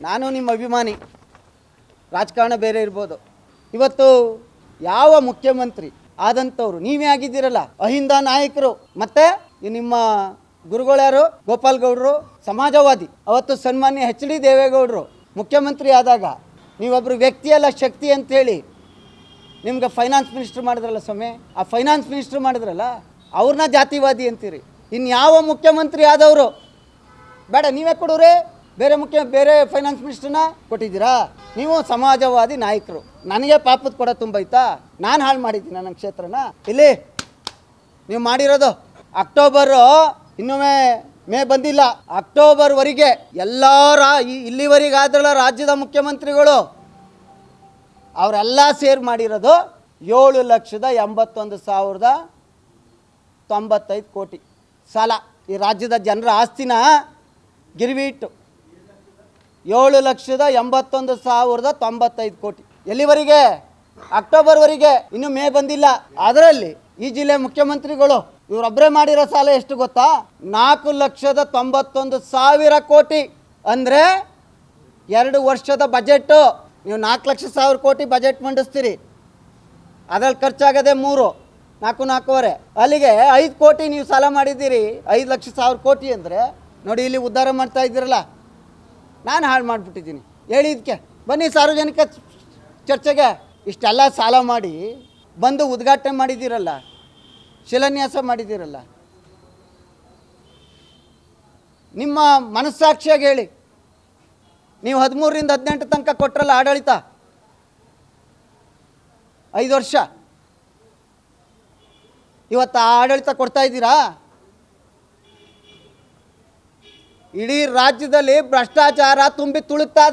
ನಾನು ನಿಮ್ಮ ಅಭಿಮಾನಿ. ರಾಜಕಾರಣ ಬೇರೆ ಇರ್ಬೋದು. ಇವತ್ತು ಯಾವ ಮುಖ್ಯಮಂತ್ರಿ ಆದಂಥವ್ರು, ನೀವೇ ಆಗಿದ್ದೀರಲ್ಲ, ಅಹಿಂದ ನಾಯಕರು, ಮತ್ತೆ ನಿಮ್ಮ ಗುರುಗಳ್ಯಾರು ಗೋಪಾಲ್ ಗೌಡ್ರು, ಸಮಾಜವಾದಿ, ಅವತ್ತು ಸನ್ಮಾನ್ಯ ಎಚ್ ಡಿ ದೇವೇಗೌಡರು ಮುಖ್ಯಮಂತ್ರಿ ಆದಾಗ ನೀವೊಬ್ಬರು ವ್ಯಕ್ತಿ ಅಲ್ಲ ಶಕ್ತಿ ಅಂತೇಳಿ ನಿಮ್ಗೆ ಫೈನಾನ್ಸ್ ಮಿನಿಸ್ಟ್ರ್ ಮಾಡಿದ್ರಲ್ಲ ಸ್ವಾಮಿ? ಆ ಫೈನಾನ್ಸ್ ಮಿನಿಸ್ಟ್ರ್ ಮಾಡಿದ್ರಲ್ಲ, ಅವ್ರನ್ನ ಜಾತಿವಾದಿ ಅಂತೀರಿ. ಇನ್ಯಾವ ಮುಖ್ಯಮಂತ್ರಿ ಆದವರು? ಬೇಡ, ನೀವೇ ಕೊಡೋರೆ? ಬೇರೆ ಮುಖ್ಯ, ಬೇರೆ ಫೈನಾನ್ಸ್ ಮಿನಿಸ್ಟರ್ನ ಕೊಟ್ಟಿದ್ದೀರಾ? ನೀವು ಸಮಾಜವಾದಿ ನಾಯಕರು. ನನಗೆ ಪಾಪದ ಕೊಡ ತುಂಬೈತಾ ನಾನು ಹಾಳು ಮಾಡಿದ್ದೀನಿ ನನ್ನ ಕ್ಷೇತ್ರನ. ಇಲ್ಲಿ, ನೀವು ಮಾಡಿರೋದು ಅಕ್ಟೋಬರು ಇನ್ನೊಮ್ಮೆ ಮೇ ಬಂದಿಲ್ಲ. ಅಕ್ಟೋಬರ್ವರೆಗೆ ಎಲ್ಲ ರಾ ಈ- ಇಲ್ಲಿವರೆಗೆ ಆದ್ರಲ್ಲ ರಾಜ್ಯದ ಮುಖ್ಯಮಂತ್ರಿಗಳು, ಅವರೆಲ್ಲ ಸೇರ್ ಮಾಡಿರೋದು ಏಳು ಲಕ್ಷದ ಎಂಬತ್ತೊಂದು ಸಾವಿರದ ತೊಂಬತ್ತೈದು ಕೋಟಿ ಸಾಲ. ಈ ರಾಜ್ಯದ ಜನರ ಆಸ್ತಿನ ಗಿರಿವಿ ಇಟ್ಟು ಏಳು ಲಕ್ಷದ ಎಂಬತ್ತೊಂದು ಸಾವಿರದ ತೊಂಬತ್ತೈದು ಕೋಟಿ. ಎಲ್ಲಿವರೆಗೆ? ಅಕ್ಟೋಬರ್ವರೆಗೆ. ಇನ್ನು ಮೇ ಬಂದಿಲ್ಲ. ಅದರಲ್ಲಿ ಈ ಜಿಲ್ಲೆ ಮುಖ್ಯಮಂತ್ರಿಗಳು ಇವರೊಬ್ಬರೇ ಮಾಡಿರೋ ಸಾಲ ಎಷ್ಟು ಗೊತ್ತಾ? ನಾಲ್ಕು ಲಕ್ಷದ ತೊಂಬತ್ತೊಂದು ಸಾವಿರ ಕೋಟಿ. ಅಂದರೆ ಎರಡು ವರ್ಷದ ಬಜೆಟ್ಟು. ನೀವು ನಾಲ್ಕು ಲಕ್ಷ ಸಾವಿರ ಕೋಟಿ ಬಜೆಟ್ ಮಂಡಿಸ್ತೀರಿ. ಅದರಲ್ಲಿ ಖರ್ಚಾಗದೆ ಮೂರು, ನಾಲ್ಕು, ನಾಲ್ಕೂವರೆ. ಅಲ್ಲಿಗೆ ಐದು ಕೋಟಿ ನೀವು ಸಾಲ ಮಾಡಿದ್ದೀರಿ. ಐದು ಲಕ್ಷ ಸಾವಿರ ಕೋಟಿ ಅಂದರೆ, ನೋಡಿ ಇಲ್ಲಿ ಉದ್ಧಾರ ಮಾಡ್ತಾ ಇದ್ದೀರಲ್ಲ. ನಾನು ಹಾಳು ಮಾಡಿಬಿಟ್ಟಿದ್ದೀನಿ. ಹೇಳಿದ್ಕೆ ಬನ್ನಿ ಸಾರ್ವಜನಿಕ ಚರ್ಚೆಗೆ. ಇಷ್ಟೆಲ್ಲ ಸಾಲ ಮಾಡಿ ಬಂದು ಉದ್ಘಾಟನೆ ಮಾಡಿದ್ದೀರಲ್ಲ, ಶಿಲಾನ್ಯಾಸ ಮಾಡಿದ್ದೀರಲ್ಲ. ನಿಮ್ಮ ಮನಸ್ಸಾಕ್ಷಿಯಾಗಿ ಹೇಳಿ. ನೀವು ಹದಿಮೂರರಿಂದ ಹದಿನೆಂಟು ತನಕ ಕೊಟ್ರಲ್ಲ ಆಡಳಿತ? ಐದು ವರ್ಷ. ಇವತ್ತು ಆ ಆಡಳಿತ ಕೊಡ್ತಾ ಇದ್ದೀರಾ? ಇಡೀ ರಾಜ್ಯದಲ್ಲಿ ಭ್ರಷ್ಟಾಚಾರ ತುಂಬಿ ತುಳುಕ್ತಾ